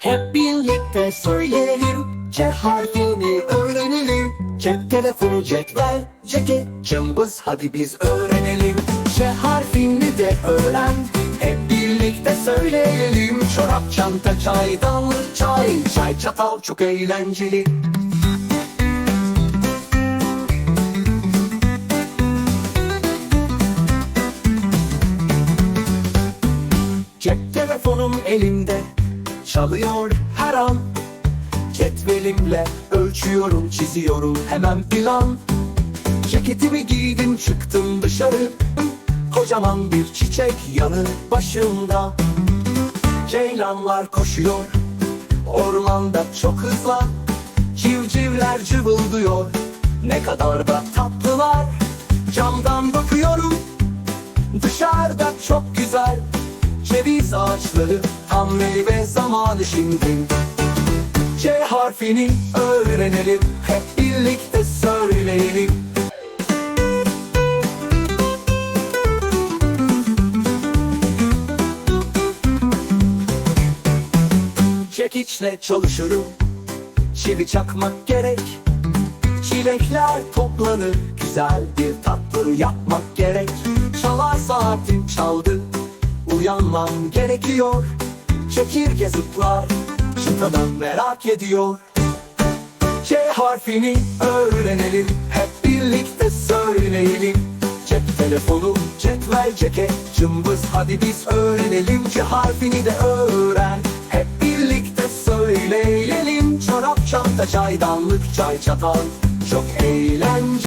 Hep birlikte söyleyelim C harfini öğrenelim. Cep telefonu cetvel ceket cımbız hadi biz öğrenelim. C harfini de öğren Hep birlikte söyleyelim. Çorap çanta çaydanlık çay Çay çatal çok eğlenceli. Cep telefonum elimde Çalıyor her an. Cetvelimle ölçüyorum çiziyorum hemen plan. Ceketimi giydim çıktım dışarı. Kocaman bir çiçek yanı başımda. Ceylanlar koşuyor Ormanda çok hızlı Civcivler cıvıldıyor Ne kadar da tatlılar. Camdan bakıyorum Dışarıda çok güzel Ceviz ağaçları tam meyve zamanı şimdi. C harfini öğrenelim Hep birlikte söyleyelim. Çekiçle çalışırım Çivi çakmak gerek. Çilekler toplanır Güzel bir tatlı yapmak gerek. Çalar saatin çaldı Uyanmam gerekiyor. Çekirge zıplar Çıtadan merak ediyor. C harfini öğrenelim Hep birlikte söyleyelim. Cep telefonu, cetvel, ceket, cımbız Hadi biz öğrenelim. C harfini de öğren Hep birlikte söyleyelim. Çorap, çanta, çaydanlık, çay, çatal Çok eğlenceli